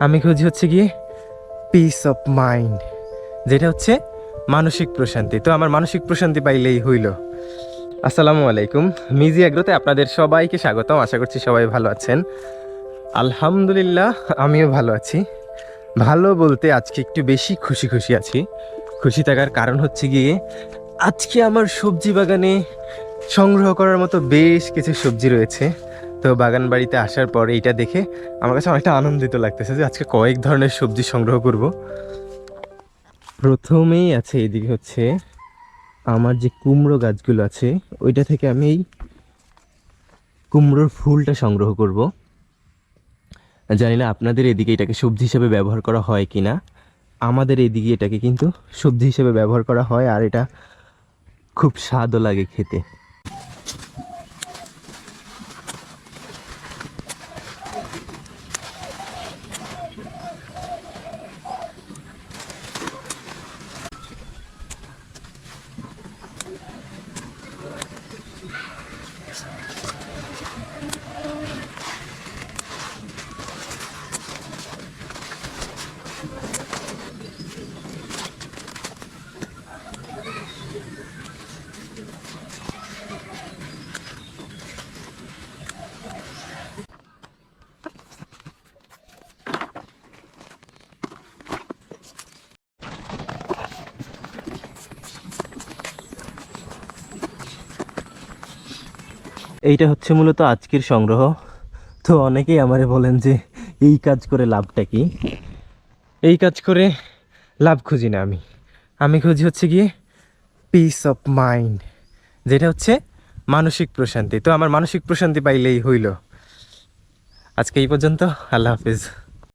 আমি খুঁজি হচ্ছে গিয়ে পিস অফ মাইন্ড যেটা হচ্ছে মানসিক প্রশান্তি। তো আমার মানসিক প্রশান্তি পাইলেই হইল। আসসালামু আলাইকুম। মিজি এগ্রোতে আপনাদের সবাইকে স্বাগতম। আশা করছি সবাই ভালো আছেন। আলহামদুলিল্লাহ, আমিও ভালো আছি। ভালো বলতে আজকে একটু বেশি খুশি খুশি আছি। খুশি থাকার কারণ হচ্ছে গিয়ে আজকে আমার সবজি বাগানে সংগ্রহ করার মতো বেশ কিছু সবজি রয়েছে। তো বাগান বাড়িতে আসার পর এইটা দেখে আমার কাছে অনেকটা আনন্দিত লাগতেছে যে আজকে কয়েক ধরনের সবজি সংগ্রহ করব। প্রথমেই আছে এদিকে হচ্ছে আমার যে কুমড়ো গাছগুলো আছে, ওইটা থেকে আমি এই কুমড়োর ফুলটা সংগ্রহ করব। জানি না আপনাদের এদিকে এটাকে সবজি হিসেবে ব্যবহার করা হয় কি না আমাদের এদিকে এটাকে কিন্তু সবজি হিসেবে ব্যবহার করা হয় আর এটা খুব স্বাদও লাগে খেতে। এইটা হচ্ছে মূলত আজকের সংগ্রহ। তো অনেকেই আমারে বলেন যে, এই কাজ করে লাভটা কি? এই কাজ করে লাভ খুঁজি না আমি। আমি খুঁজি হচ্ছে গিয়ে পিস অফ মাইন্ড যেটা হচ্ছে মানসিক প্রশান্তি। তো আমার মানসিক প্রশান্তি পাইলেই হইল। আজকে এই পর্যন্ত, আল্লাহ হাফিজ।